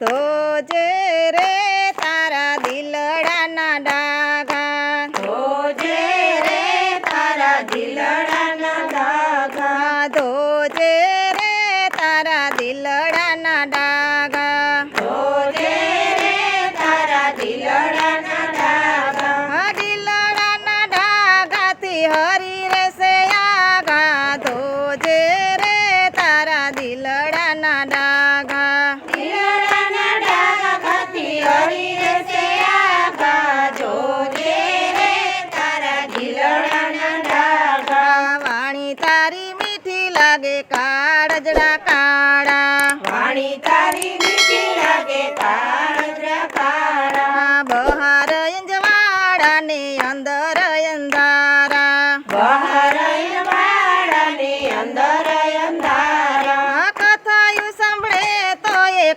તો જે રે તારા દિલડાના ડાઘા. ધોજે રે તારા દિલડાના ડાઘા. ધોજે રે તારા દિલડાના ડાઘા. ધોજે રે તારા દિલડાના ડાઘા. દિલડાના ડાઘાથી હરી રહેશે આગા. ધોજે રે તારા દિલડાના ડાઘા.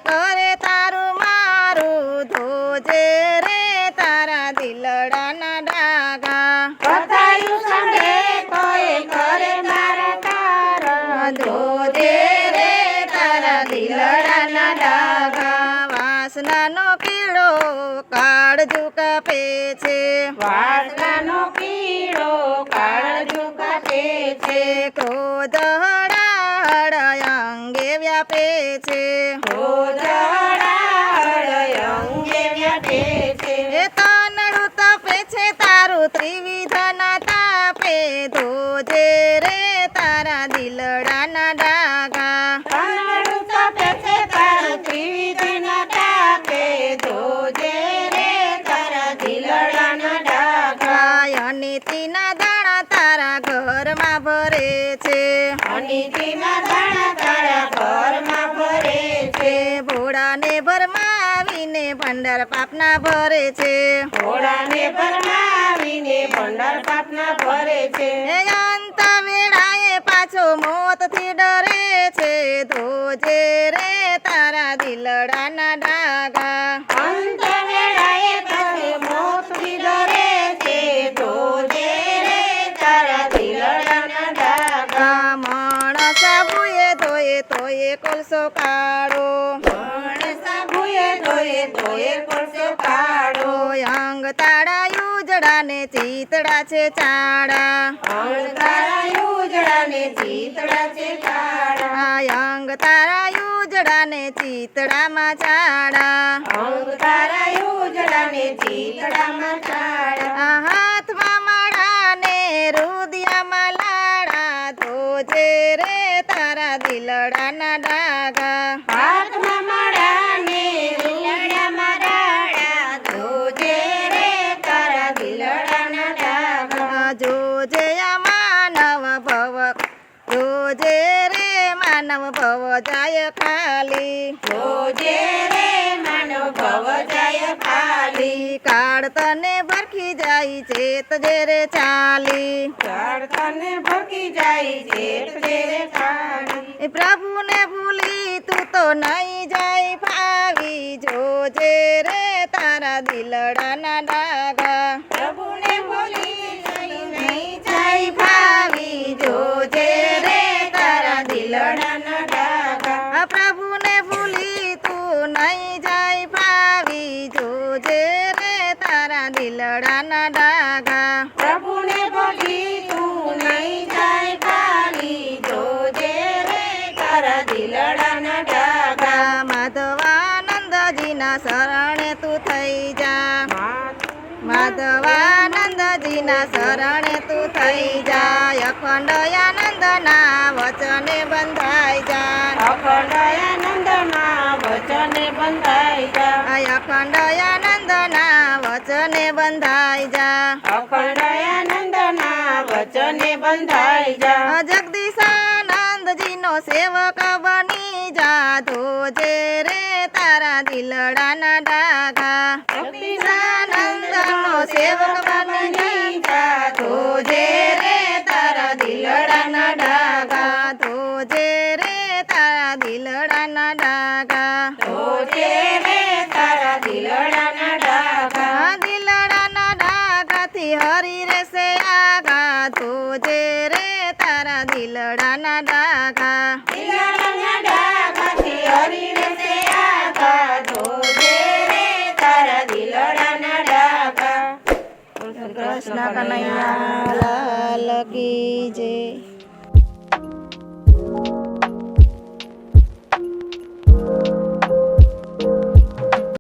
કરે તારું મારું ધોજે રે તારા દિલડાના ડાગા કથાયું સાંભળે તોય કરે મારા તારા ધોજે રે તારા દિલડાના ડાગા વાસનાનો પીળો કાળજુ કાપે છે. વાસનાનો પીળો કાળજો કાપે છે. ક્રોધ વ્યાપે છે. એ તાનડું તપે છે, તારું ત્રિવિધ ના તાપે. ધોજે રે તારા ડાગા તારા દિલડાના ડાઘા. અનિતિના દાણા તારા ઘરમાં ભરે છે. અનિતિના ભંડાર પાપના ભરે છે. ઘોડાને ભરમાવીને ભંડાર પાપના ભરે છે. એ અંત વેળાએ પાછો મોતથી ડરે છે. ધોજે રે તારા દિલડાના ડાગા કોલસો કાળો. પડશે અંગ તાળા યુજડાને ચિતડા છે ચાડા અંગ તારા ઉજળાને ચીતડા છે ચાડા અંગ તારા યુજડાને ચિતડામાં ચાડા અંગ તારા ઉજળાને ચીતડામાં કાળા આ હાથમાં માળા ને રુદિયામાં લાડા ધોજે રે તારા દિલડાના ડાગા હાથમાં જોજે આ માનવ ભવ જોજે રે માનવ ભવ જાય ખાલી. જોજે રે માનવ ભવ જાય ખાલી. કાળ તને ભરખી જાય ચેતજે રે ચાલી. તને ભરખી જાય છે જે રે ખાલી પ્રભુને ભૂલી તું તો નહીં જાય ફાવી જોજે રે તારા દિલડાના ડાગા તારા ડાગા પ્રભુને ભૂલી તું નહીં જાય ખાલી જોજે રે તારા દિલડાના ડાઘા. માધવાનંદજીના શરણે તું થઈ જા. માધવાનંદજીના શરણે તું થઈ જા. અખંડ આનંદના વચને બંધાઈ જા. અખંડયાનંદના વચને બંધાઈ જા. આ અખંડ આનંદના વચને બંધાઈ જા. અખંડયાનંદના વચને બંધાઈ જા. જગદીશાનંદજીનો સેવક બની જા. ધોજે રે તારા દિલડાના ડાઘા. હરી રહેશે આગા તુજે રે તારા દિલડાના ડાગા હરી રે તારા દિલડાના ડાગા કૃષ્ણ કનૈયા લાલ કી જય